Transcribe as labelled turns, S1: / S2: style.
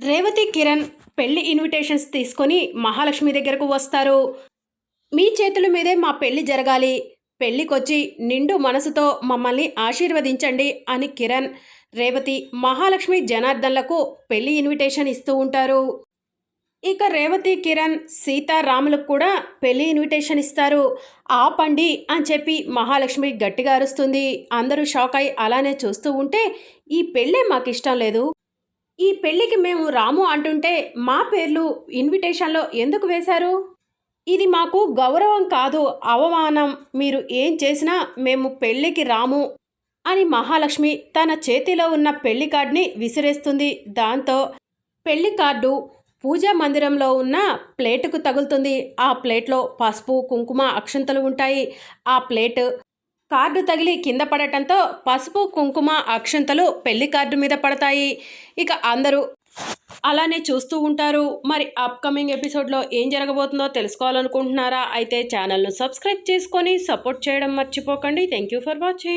S1: రేవతి కిరణ్ పెళ్ళి ఇన్విటేషన్స్ తీసుకొని మహాలక్ష్మి దగ్గరకు వస్తారు. మీ చేతుల మీదే మా పెళ్ళి జరగాలి. పెళ్ళికొచ్చి నిండు మనసుతో మమ్మల్ని ఆశీర్వదించండి అని కిరణ్ రేవతి మహాలక్ష్మి జనార్దన్లకు పెళ్ళి ఇన్విటేషన్ ఇస్తూ ఉంటారు. ఇక రేవతి కిరణ్ సీతారాములకు కూడా పెళ్ళి ఇన్విటేషన్ ఇస్తారు. ఆపండి అని చెప్పి మహాలక్ష్మి గట్టిగా అరుస్తుంది. అందరూ షాక్ అయి అలానే చూస్తూ ఉంటే ఈ పెళ్ళే మాకు ఇష్టం లేదు. ఈ పెళ్ళికి మేము రాము అంటుంటే మా పేర్లు ఇన్విటేషన్లో ఎందుకు వేశారు? ఇది మాకు గౌరవం కాదు అవమానం. మీరు ఏం చేసినా మేము పెళ్ళికి రాము అని మహాలక్ష్మి తన చేతిలో ఉన్న పెళ్ళి కార్డ్ని విసిరేస్తుంది. దాంతో పెళ్ళి కార్డు పూజా మందిరంలో ఉన్న ప్లేటుకు తగులుతుంది. ఆ ప్లేట్లో పసుపు కుంకుమ అక్షంతలు ఉంటాయి. ఆ ప్లేట్ కార్డు తగిలి కింద పడటంతో పసుపు కుంకుమ అక్షంతలు పెళ్ళి కార్డు మీద పడతాయి. ఇక అందరూ అలానే చూస్తూ ఉంటారు. మరి అప్కమింగ్ ఎపిసోడ్లో ఏం జరగబోతుందో తెలుసుకోవాలనుకుంటున్నారా? అయితే ఛానల్ను సబ్స్క్రైబ్ చేసుకొని సపోర్ట్ చేయడం మర్చిపోకండి. Thank you for watching